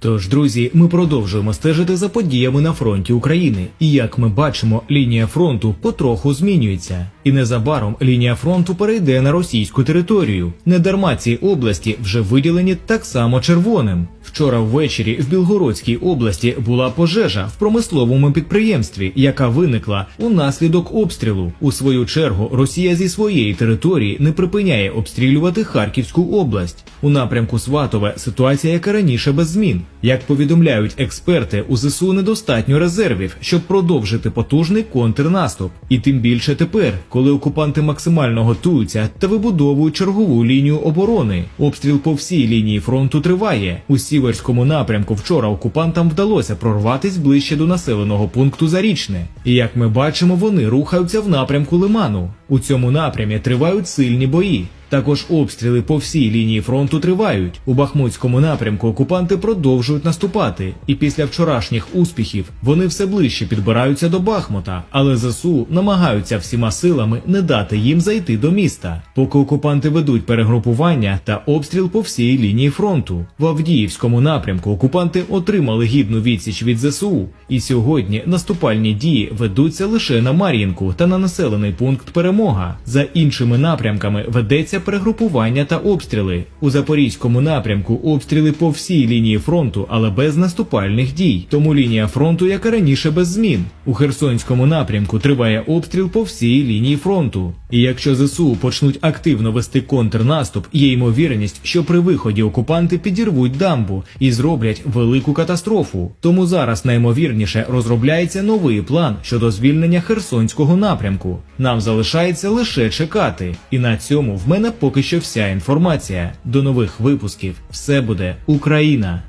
Тож, друзі, ми продовжуємо стежити за подіями на фронті України. І як ми бачимо, лінія фронту потроху змінюється. І незабаром лінія фронту перейде на російську територію. Недарма ці області вже виділені так само червоним. Вчора ввечері в Білгородській області була пожежа в промисловому підприємстві, яка виникла унаслідок обстрілу. У свою чергу Росія зі своєї території не припиняє обстрілювати Харківську область. У напрямку Сватове ситуація яка раніше без змін. Як повідомляють експерти, у ЗСУ недостатньо резервів, щоб продовжити потужний контрнаступ. І тим більше тепер, коли окупанти максимально готуються та вибудовують чергову лінію оборони. Обстріл по всій лінії фронту триває. У сіверському напрямку вчора окупантам вдалося прорватись ближче до населеного пункту Зарічне. І як ми бачимо, вони рухаються в напрямку Лиману. У цьому напрямі тривають сильні бої. Також обстріли по всій лінії фронту тривають. У Бахмутському напрямку окупанти продовжують наступати, і після вчорашніх успіхів вони все ближче підбираються до Бахмута, але ЗСУ намагаються всіма силами не дати їм зайти до міста, поки окупанти ведуть перегрупування та обстріл по всій лінії фронту. В Авдіївському напрямку окупанти отримали гідну відсіч від ЗСУ, і сьогодні наступальні дії ведуться лише на Мар'їнку та на населений пункт Перемога. За іншими напрямками ведеться перегрупування та обстріли. У Запорізькому напрямку обстріли по всій лінії фронту, але без наступальних дій. Тому лінія фронту, як і раніше, без змін. У Херсонському напрямку триває обстріл по всій лінії фронту. І якщо ЗСУ почнуть активно вести контрнаступ, є ймовірність, що при виході окупанти підірвуть дамбу і зроблять велику катастрофу. Тому зараз наймовірніше розробляється новий план щодо звільнення Херсонського напрямку. Нам залишається лише чекати. І на цьому в мене поки що вся інформація. До нових випусків все буде Україна.